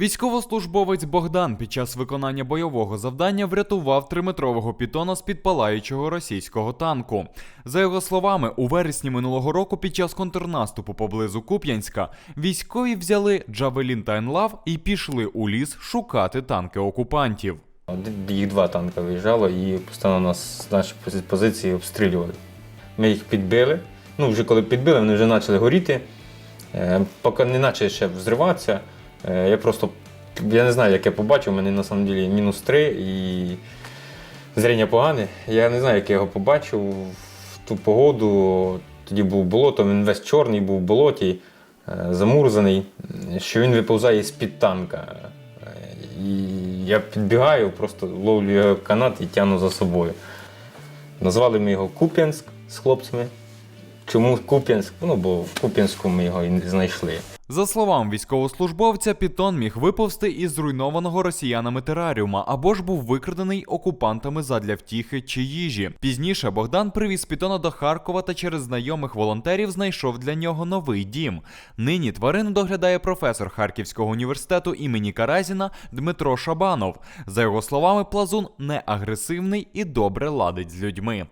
Військовослужбовець Богдан під час виконання бойового завдання врятував триметрового пітона з під палаючого російського танку. За його словами, у вересні минулого року під час контрнаступу поблизу Куп'янська військові взяли Джавелін та Енлав і пішли у ліс шукати танки окупантів. Їх два танка виїжджало і постійно нас з наші пози- позиції обстрілювали. Ми їх підбили. Ну, вже коли підбили, вони вже почали горіти. Е, Поки не почали ще взриватися, я просто я не знаю, як я побачив, у мене на самом деле мінус 3 і зріння погане. Я не знаю, як я його побачив в ту погоду. Тоді був болото, він весь чорний був в болоті, е, замурзаний, що він виповзає з-під танка. Е, І я підбігаю, просто ловлю його канат і тягну за собою. Назвали ми його Куп'янськ з хлопцями. Чому Куп'янськ? Ну, бо в Куп'янську ми його і знайшли. За словами військовослужбовця, Пітон міг виповзти із зруйнованого росіянами тераріума або ж був викрадений окупантами задля втіхи чи їжі. Пізніше Богдан привіз Пітона до Харкова та через знайомих волонтерів знайшов для нього новий дім. Нині тварину доглядає професор Харківського університету імені Каразіна Дмитро Шабанов. За його словами, плазун не агресивний і добре ладить з людьми.